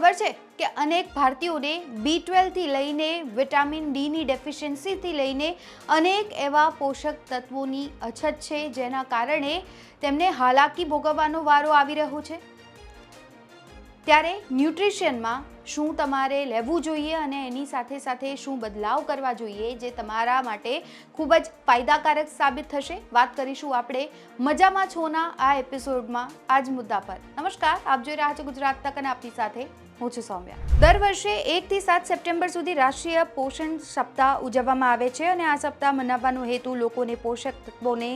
ખબર છે કે અનેક ભારતીયોને બી ટ્વેલ્વથી લઈને વિટામિન ડીની ડેફિશિયન્સીથી લઈને અનેક એવા પોષક તત્વોની અછત છે જેના કારણે તેમને હાલાકી ભોગવવાનો વારો આવી રહ્યો છે. ત્યારે ન્યુટ્રિશનમાં શું તમારે લેવું જોઈએ અને એની સાથે સાથે શું બદલાવ કરવા જોઈએ જે તમારા માટે ખૂબ જ ફાયદાકારક સાબિત થશે? વાત કરીશું આપણે મજામાં છોના આ એપિસોડમાં આ જ મુદ્દા પર. નમસ્કાર, આપ જોઈ રહ્યા છો ગુજરાત તક અને આપની સાથે હું છું સૌમ્યા. દર વર્ષે એકથી સાત સપ્ટેમ્બર સુધી રાષ્ટ્રીય પોષણ સપ્તાહ ઉજવવામાં આવે છે અને આ સપ્તાહ મનાવવાનો હેતુ લોકોને પોષક તત્વોને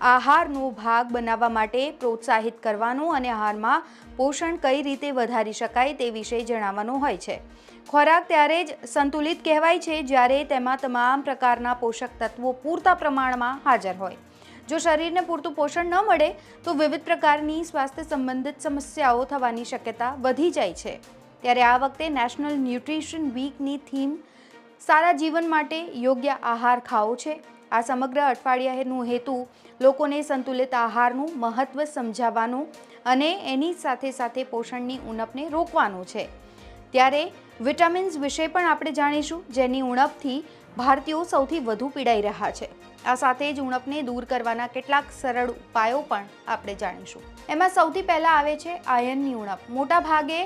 આહારનો ભાગ બનાવવા માટે પ્રોત્સાહિત કરવાનો અને આહારમાં પોષણ કઈ રીતે વધારી શકાય તે વિશે જણાવવાનો હોય છે. ખોરાક ત્યારે જ સંતુલિત કહેવાય છે જ્યારે તેમાં તમામ પ્રકારના પોષક તત્વો પૂરતા પ્રમાણમાં હાજર હોય. જો શરીરને પૂરતું પોષણ ન મળે, તો વિવિધ પ્રકારની સ્વાસ્થ્ય સંબંધિત સમસ્યાઓ થવાની શક્યતા વધી જાય છે. ત્યારે આ વખતે નેશનલ ન્યુટ્રિશન વીકની થીમ, સારા જીવન માટે યોગ્ય આહાર ખાવો છે. આ સમગ્ર અઠવાડિયાનું હેતુ લોકોને સંતુલિત આહારનું મહત્ત્વ સમજાવવાનું અને એની સાથે સાથે પોષણની ઉણપને રોકવાનું છે. ત્યારે વિટામિન્સ વિશે પણ આપણે જાણીશું, જેની ઉણપથી ભારતીયો સૌથી વધુ પીડાઈ રહ્યા છે. આ સાથે જ ઉણપને દૂર કરવાના કેટલાક સરળ ઉપાયો પણ આપણે જાણીશું. એમાં સૌથી પહેલાં આવે છે આયનની ઉણપ. મોટા ભાગે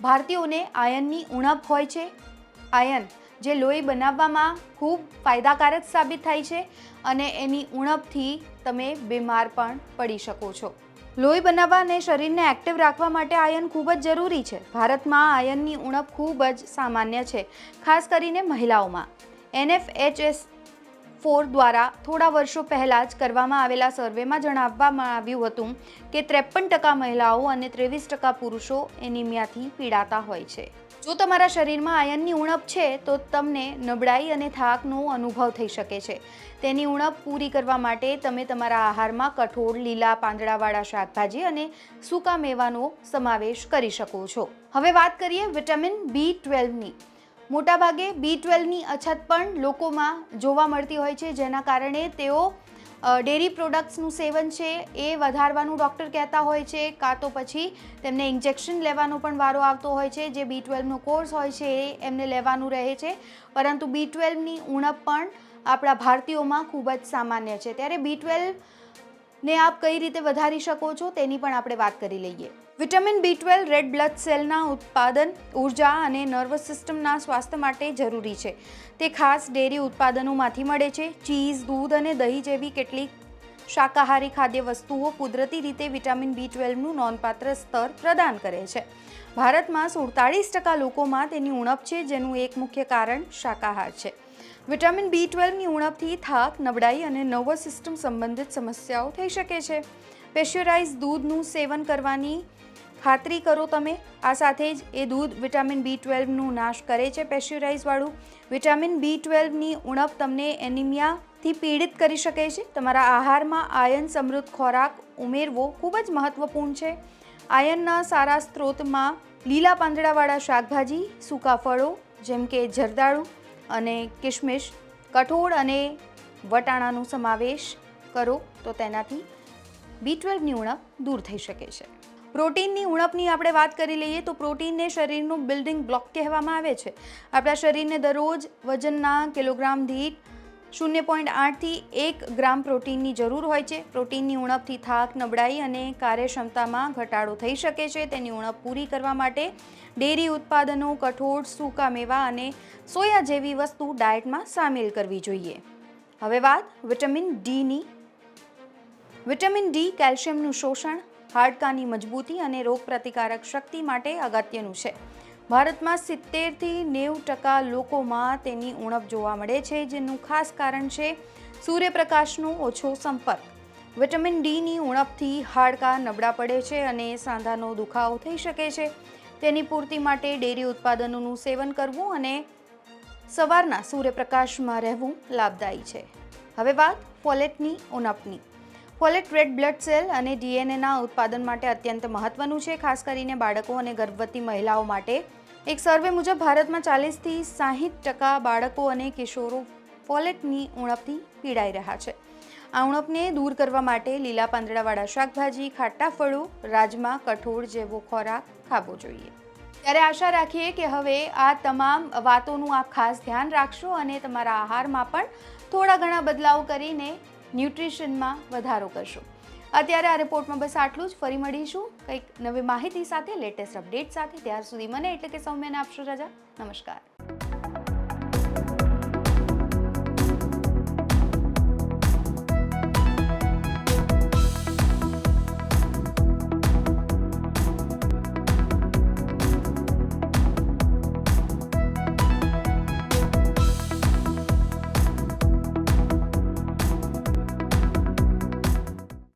ભારતીયોને આયનની ઉણપ હોય છે. આયન જે લોહી બનાવવામાં ખૂબ ફાયદાકારક સાબિત થાય છે અને એની ઉણપથી તમે બીમાર પણ પડી શકો છો. લોહી બનાવવા અને શરીરને એક્ટિવ રાખવા માટે આયન ખૂબ જ જરૂરી છે. ભારતમાં આયનની ઉણપ ખૂબ જ સામાન્ય છે, ખાસ કરીને મહિલાઓમાં. એનએફએચએસ ફોર દ્વારા થોડા વર્ષો પહેલાં જ કરવામાં આવેલા સર્વેમાં જણાવવામાં આવ્યું હતું કે ત્રેપન ટકા મહિલાઓ અને ત્રેવીસ ટકા પુરુષો એનિમિયાથી પીડાતા હોય છે. જો તમારા શરીરમાં આયનની ઉણપ છે, તો તમને નબળાઈ અને થાકનો અનુભવ થઈ શકે છે. તેની ઉણપ પૂરી કરવા માટે તમે તમારા આહારમાં કઠોળ, લીલા, પાંદડાવાળા શાકભાજી અને સૂકા મેવાનો સમાવેશ કરી શકો છો. હવે વાત કરીએ વિટામિન બી ટ્વેલ્વની. મોટાભાગે બી ટ્વેલ્વની અછત પણ લોકોમાં જોવા મળતી હોય છે, જેના કારણે તેઓ ડેરી પ્રોડક્ટ્સનું સેવન છે એ વધારવાનું ડૉક્ટર કહેતા હોય છે, કાં તો પછી તેમને ઇન્જેક્શન લેવાનો પણ વારો આવતો હોય છે, જે બી ટ્વેલ્વનો કોર્સ હોય છે એ એમને લેવાનું રહે છે. પરંતુ બી ટ્વેલ્વની ઉણપ પણ આપણા ભારતીયોમાં ખૂબ જ સામાન્ય છે. ત્યારે બી ટ્વેલ્વને આપ કઈ રીતે વધારી શકો છો તેની પણ આપણે વાત કરી લઈએ. Vitamin B twelve red blood સેલના ઉત્પાદન, ઊર્જા અને નર્વસ સિસ્ટમના સ્વાસ્થ્ય માટે જરૂરી છે. તે ખાસ ડેરી ઉત્પાદનોમાંથી મળે છે. ચીઝ, દૂધ અને દહીં જેવી કેટલીક શાકાહારી ખાદ્ય વસ્તુઓ કુદરતી રીતે વિટામિન બી ટ્વેલ્વનું નોંધપાત્ર સ્તર પ્રદાન કરે છે. ભારતમાં સુડતાળીસ ટકા લોકોમાં તેની ઉણપ છે, જેનું એક મુખ્ય કારણ શાકાહાર છે. વિટામિન બી ટ્વેલ્વની ઉણપથી થાક, નબળાઈ અને નર્વસ સિસ્ટમ સંબંધિત સમસ્યાઓ થઈ શકે છે. પેશ્યોરાઇઝ દૂધનું સેવન કરવાની ખાતરી કરો તમે. આ સાથે જ એ દૂધ વિટામિન બી ટ્વેલ્વનું નાશ કરે છે પેશ્યોરાઇઝવાળું વિટામિન બી ટ્વેલ્વની ઉણપ તમને એનિમિયાથી પીડિત કરી શકે છે. તમારા આહારમાં આયન સમૃદ્ધ ખોરાક ઉમેરવો ખૂબ જ મહત્વપૂર્ણ છે. આયનના સારા સ્ત્રોતમાં લીલા પાંદડાવાળા શાકભાજી, સૂકા ફળો, જેમ કે જરદાળુ અને કિશમિશ કઠોળ અને વટાણાનો સમાવેશ કરો. તો તેનાથી બી ટ્વેલ્વની ઉણપ દૂર થઈ શકે છે. પ્રોટીનની ઉણપની આપણે વાત કરી લઈએ તો પ્રોટીનને શરીરનું બિલ્ડિંગ બ્લોક કહેવામાં આવે છે. આપણા શરીરને દરરોજ વજનના કિલોગ્રામ દીઠ શૂન્ય પોઈન્ટ આઠથી એક ગ્રામ પ્રોટીનની જરૂર હોય છે. પ્રોટીનની ઉણપથી થાક, નબળાઈ અને કાર્યક્ષમતામાં ઘટાડો થઈ શકે છે. તેની ઉણપ પૂરી કરવા માટે ડેરી ઉત્પાદનો, કઠોળ, સૂકા મેવા અને સોયા જેવી વસ્તુ ડાયટમાં સામેલ કરવી જોઈએ. હવે વાત વિટામિન ડીની વિટામિન ડી, કેલ્શિયમનું શોષણ, હાડકાની મજબૂતી અને રોગપ્રતિકારક શક્તિ માટે અગત્યનું છે. ભારતમાં સિત્તેરથી નેવું ટકા લોકોમાં તેની ઉણપ જોવા મળે છે, જેનું ખાસ કારણ છે સૂર્યપ્રકાશનો ઓછો સંપર્ક. વિટામિન ડીની ઉણપથી હાડકાં નબળા પડે છે અને સાંધાનો દુખાવો થઈ શકે છે. તેની પૂર્તિ માટે ડેરી ઉત્પાદનોનું સેવન કરવું અને સવારના સૂર્યપ્રકાશમાં રહેવું લાભદાયી છે. હવે વાત ફોલેટની ઉણપની. ફોલેટ રેડ બ્લડ સેલ અને ડીએનએના ઉત્પાદન માટે અત્યંત મહત્વનું છે, ખાસ કરીને બાળકો અને ગર્ભવતી મહિલાઓ માટે. એક સર્વે મુજબ ભારતમાં ચાલીસથી સાહીઠ ટકા બાળકો અને કિશોરો ફોલેટની ઉણપથી પીડાઈ રહ્યા છે. આ ઉણપને દૂર કરવા માટે લીલા પાંદડાવાળા શાકભાજી, ખાટા ફળો, રાજમા, કઠોળ જેવો ખોરાક ખાવો જોઈએ. ત્યારે આશા રાખીએ કે હવે આ તમામ વાતોનું આપ ખાસ ધ્યાન રાખશો અને તમારા આહારમાં પણ થોડા ઘણા બદલાવ કરીને ન્યુટ્રિશનમાં વધારો કરશો. અત્યારે આ રિપોર્ટમાં બસ આટલું જ. ફરી મળીશું કંઈક નવી માહિતી સાથે, લેટેસ્ટ અપડેટ સાથે. ત્યાર સુધી મને એટલે કે સૌમ્યને આપશો રજા. નમસ્કાર.